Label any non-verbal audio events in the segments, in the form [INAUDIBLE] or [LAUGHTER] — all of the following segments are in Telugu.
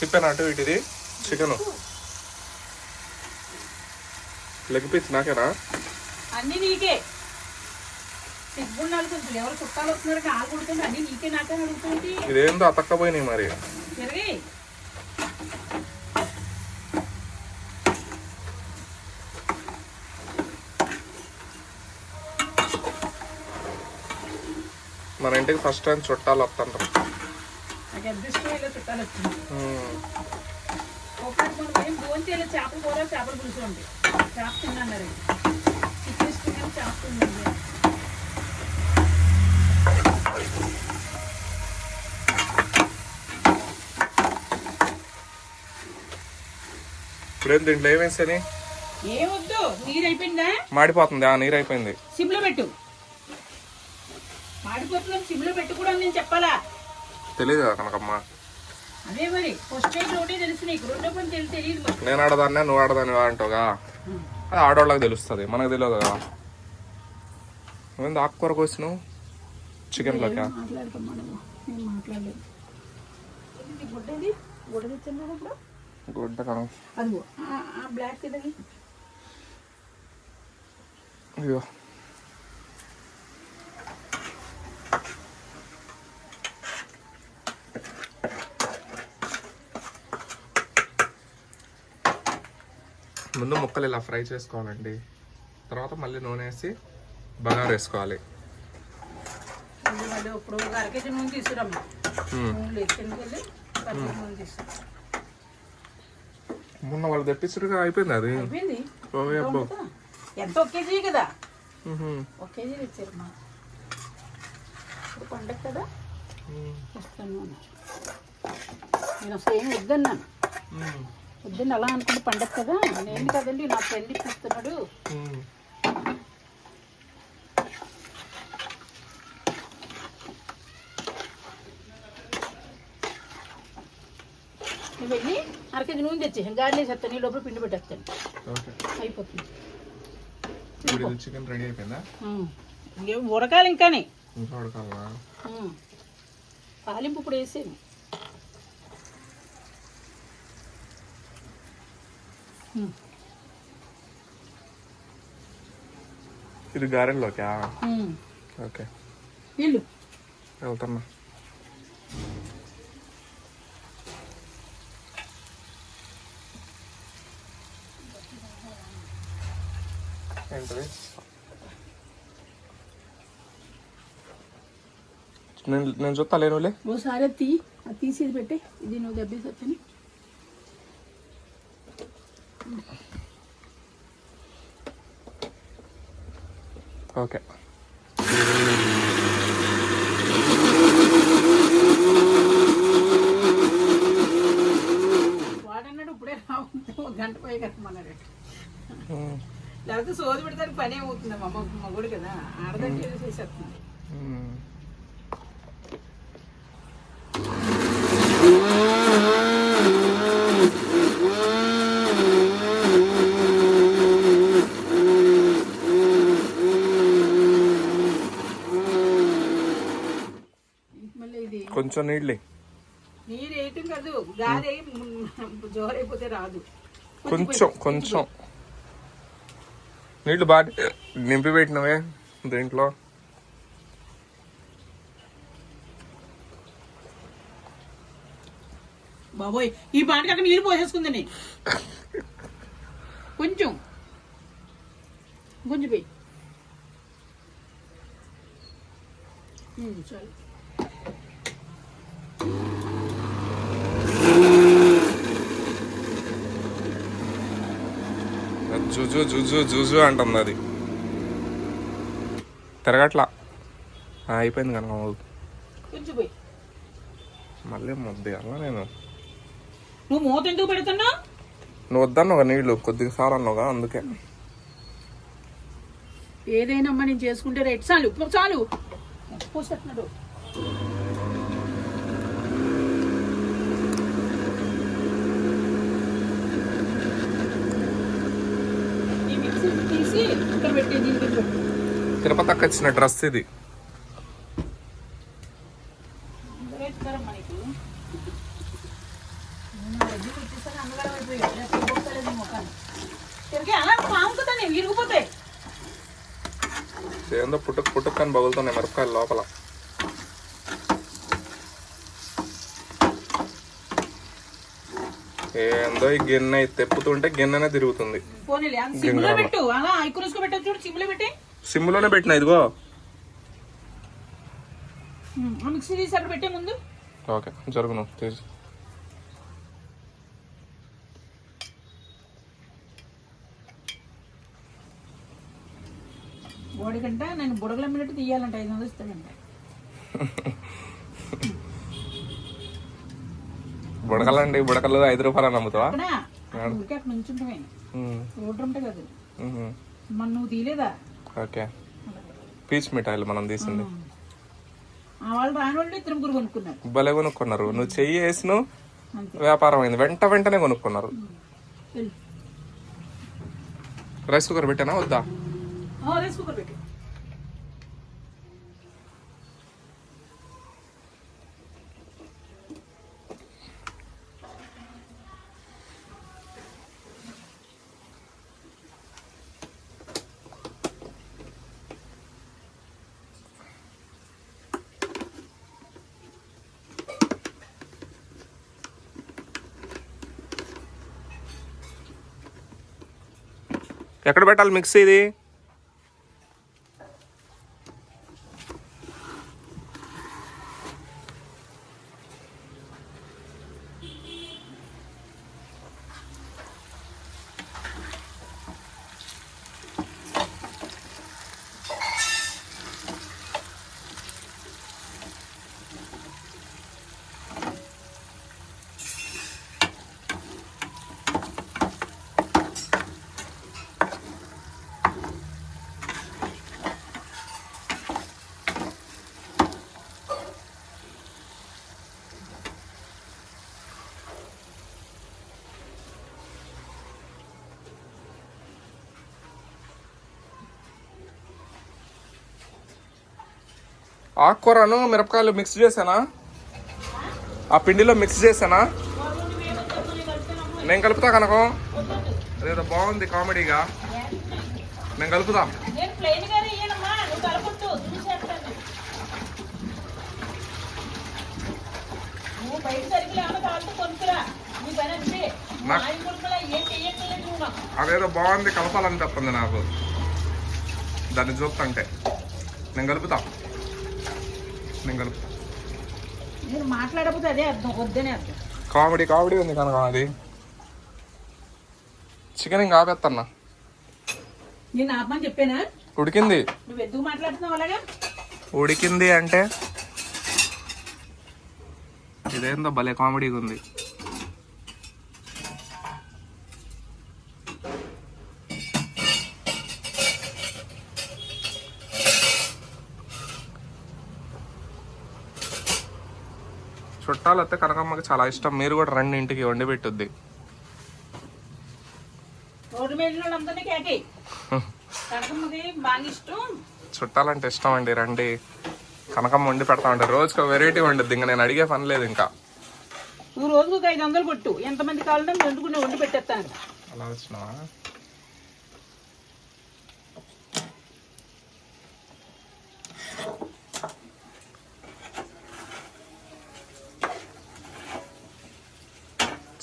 తిప్పాను అటు ఇటు ఇది చికెన్ లెగ్ పీస్ నాకేనా? అన్ని నీకే. సిగ్గుండాలి కొంచెం ఎవరు చుట్టాలు వస్తున్నారు కాలు కుడుతుంది అన్ని నీకే నాకే అడుగుతుంది ఇదేందో అతక్కపోయినాయి మరి. తిరిగి మన ఇంటికి ఫస్ట్ టైం చుట్టాలు వస్తుంటారు నాకు ఇలా చుట్టాలు వచ్చింది. ఉమ్. ఒకటి మనం ఏం భోజనం చేయలేదు చేపల కూర చేపల పులుసు ఉంది చేప తిన్నారు చికెన్ ఇష్టం కానీ చేప తిన్నాను ఇప్పుడేం దీంట్లో ఏమేసాని ఏమొద్దు నీరు అయిపోయిందా? మాడిపోతుంది ఆ నీరు అయిపోయింది. సిమ్లో పెట్టు. మాడిపోతున్నాం సిమ్లో పెట్టకూడదు నేను చెప్పాలా? తెలియదు కదా కనకమ్మ నేను ఆడదాన్నే నువ్వు ఆడదాన్ని అంటావుగా? అది ఆడవాళ్ళకి తెలుస్తుంది మనకు తెలియదు కదా నువ్వేంది ఆకుకూర కోసినావు? నువ్వు ఇది గుడ్డది గుడ్డ అదిగో బ్లాక్ తిన్నది ముందు ముక్కలు ఇలా ఫ్రై చేసుకోవాలండి. తర్వాత మళ్ళీ నూనె వేసి బగారు వేసుకోవాలి. అది ఇప్పుడు ఒక అర కేజీ నూనె తీసుకురమ్మా. నూనె నూనె తీసుకురా. మొన్న వాళ్ళు తెప్పించుడుగా అయిపోయింది అది? అబ్బో. ఎంత? ఒక కేజీ కదా. ఒక కేజీ ఇప్పుడు పండగ కదా? అన్నారు. నేను అసలు ఏం వద్దన్నాను. వద్దని అలా అనుకుంటే పండగ కదా? నేను కదండి నా మ్మ్. నువ్వు వెళ్ళి అర కేజీ నూనె తెచ్చి గాలి వేసేస్తాను నీ లోపల పిండి పెట్టేస్తాను. అయిపోతుంది. చికెన్ రెడీ అయిపోయిందా. ఇంకేం ఉడకాలి ఇంకానే. ఉమ్. తాలింపు ఇప్పుడు వేసేది ఇది గారెల్లోకా. ఓకే. వెళ్తున్నా. ఏంటది? నేను నేను చూస్తా లేనులే. ఓసారి తీ తీసి ఇది పెట్టి ఇది నువ్వు దెబ్బేసి వచ్చని ఓకే. గంట పోయి కట్టమన్నాడు లేకపోతే సోది పెడతానికి పని ఏమవుతుంది మా అమ్మ మగుడు కదా ఆడదంటే చేసేస్తుంది ఇంక మళ్ళీ ఇది కొంచెం నీళ్ళే. నీరు వేయటం కాదు గాలి జోరైపోతే రాదు. కొంచెం కొంచెం నీళ్ళు. బాగా నింపి పెట్టినవే దీంట్లో. బాబోయ్ ఈ పాటకి అక్కడ నీరు పోసేసుకుందని. కొంచెం. కొంచెం పోయి. చాలు. జుజు జుజు జుజు అంటుంది అది. తిరగట్లా. అయిపోయింది కనుక మళ్ళీ ముద్ద అలా నేను. నువ్వు మూత ఎందుకు పెడుతున్నావు నువ్వు వద్దన్నావు నీళ్ళు కొద్దిగా సార్ అన్నావుగా అందుకే. ఏదైనా నేను చేసుకుంటే రేట్ చాలు ఇప్పుడు చాలు. పోసేస్తున్నాడు ఈ మిక్సీ తీసి ఇక్కడ పెట్టి దీనికి పెట్టు తిరుపతికి వచ్చిన డ్రెస్ ఇది. ఏందో పుట్టుకు పుట్టుకు అని బగులుతున్నాయి మిరపకాయలు లోపల. ఏందో ఈ గిన్నె తెప్పుతుంటే గిన్నెనే తిరుగుతుంది. పోనీలే అది సిమ్లో పెట్టు. అలా ఐకురుసుకు పెట్టు చూడు సిమ్లో పెట్టి. సిమ్లోనే పెట్టిన ఇదిగో. మిక్సీ తీసి అక్కడ పెట్టే ముందు. ఓకే జరుగును తీసి. బోడికంట నేను బుడగలు అమ్మినట్టు తీయాలంట ఐదు వందలు ఇస్తాడంట. [LAUGHS] బుడకలండి బుడకలు ఐదు రూపాయలు అమ్ముతావా ఓకే. పీచ్ మిఠాయిలు మనం తీసింది. భలే కొనుక్కున్నారు. నువ్వు చెయ్యి వేసిన వ్యాపారం అయింది. వెంట వెంటనే కొనుక్కున్నారు. రైస్ కుక్కర్ పెట్టానా? వద్దా? రైస్ కుక్కర్ పెట్టు. ఎక్కడ పెట్టాలి మిక్సీ ఇది? ఆకుకూరను మిరపకాయలు మిక్స్ చేసానా ఆ పిండిలో మిక్స్ చేసానా నేను కలుపుతా కనుకం. అదేదో బాగుంది కామెడీగా. నేను కలుపుతా అదేదో బాగుంది కలపాలనిపిస్తుంది నాకు. దాన్ని చూస్తుంటే నేను కలుపుతా. నేను కలుపుతా. నేను మాట్లాడకపోతే అదే అర్థం వద్దనే అర్థం. కామెడీ కామెడీ ఉంది కనుక అది. చికెన్ ఇంకా ఆపేత్తన్నా. నేను ఆపమని చెప్పానా? ఉడికింది. నువ్వు ఎందుకు మాట్లాడుతున్నావు అలాగా? ఉడికింది అంటే ఇదేందో భలే కామెడీగా ఉంది. చుట్టాలు వస్తే కనకమ్మకి చాలా ఇష్టం. మీరు కూడా రండి ఇంటికి వండి పెట్టుద్ది. చుట్టాలంటే ఇష్టం. అండి రండి. కనకమ్మ వండి పెడతా ఉంటే రోజుకి వెరైటీ వండుద్ది. ఇంకా నేను అడిగే పని లేదు ఇంకా. నువ్వు రోజుకు ఐదు వందలు కొట్టు. ఎంతమంది కావాలంటే వండుకుని వండి పెట్టేస్తాను. అలా వచ్చినావా?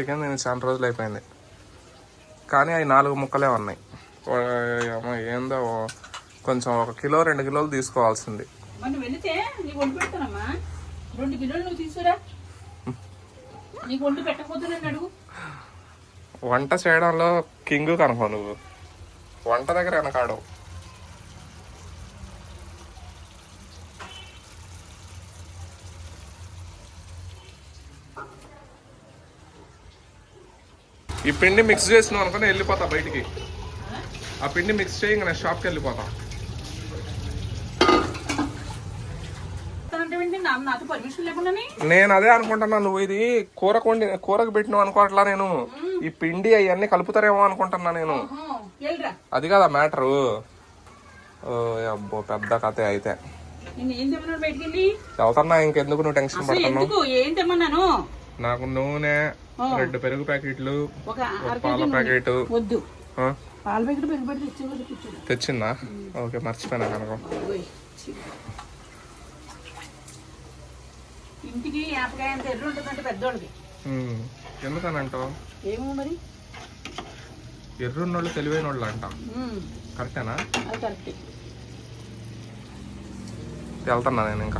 చికెన్ నేను చాలా రోజులు అయిపోయింది. కానీ అవి నాలుగు ముక్కలే ఉన్నాయి. ఏందో కొంచెం ఒక కిలో రెండు కిలోలు తీసుకోవాల్సింది. వంట చేయడంలో కింగ్ కనుకో నువ్వు. వంట దగ్గర వెనకాడవు ఈ పిండి మిక్స్ చేసినావు అనుకుని వెళ్ళిపోతా బయటికి. ఆ పిండి మిక్స్ చేయి నేను షాప్కి వెళ్ళిపోతా. నేను అదే అనుకుంటున్నా నువ్వు ఇది కూర కొండి కూరకు పెట్టినావు అనుకోవట్లా నేను. ఈ పిండి అవన్నీ కలుపుతారేమో అనుకుంటున్నా నేను. అది కదా మ్యాటరు? అబ్బో పెద్ద కథ అయితే. చదువుతున్నా ఇంకెందుకు నువ్వు టెన్షన్ పడుతున్నావు? నాకు నూనె. రెండు పెరుగు ప్యాకెట్లు పాల. ప్యాకెట్. వద్దు. పాల ప్యాకెట్ తెచ్చేవాడు కూర్చోడు తెచ్చిందా? ఓకే మర్చిపోయినా కనుక. ఇంటికి యాపకాయ అంత ఎర్ర ఉంటుందంటే పెద్దోళ్ళకి. ఎందుకనంటావు? ఏమో మరి. ఎర్రున్నోళ్ళు తెలివైన వాళ్ళు అంట కరెక్టేనా? కరెక్ట్. వెళ్తున్నా నేను ఇంకా.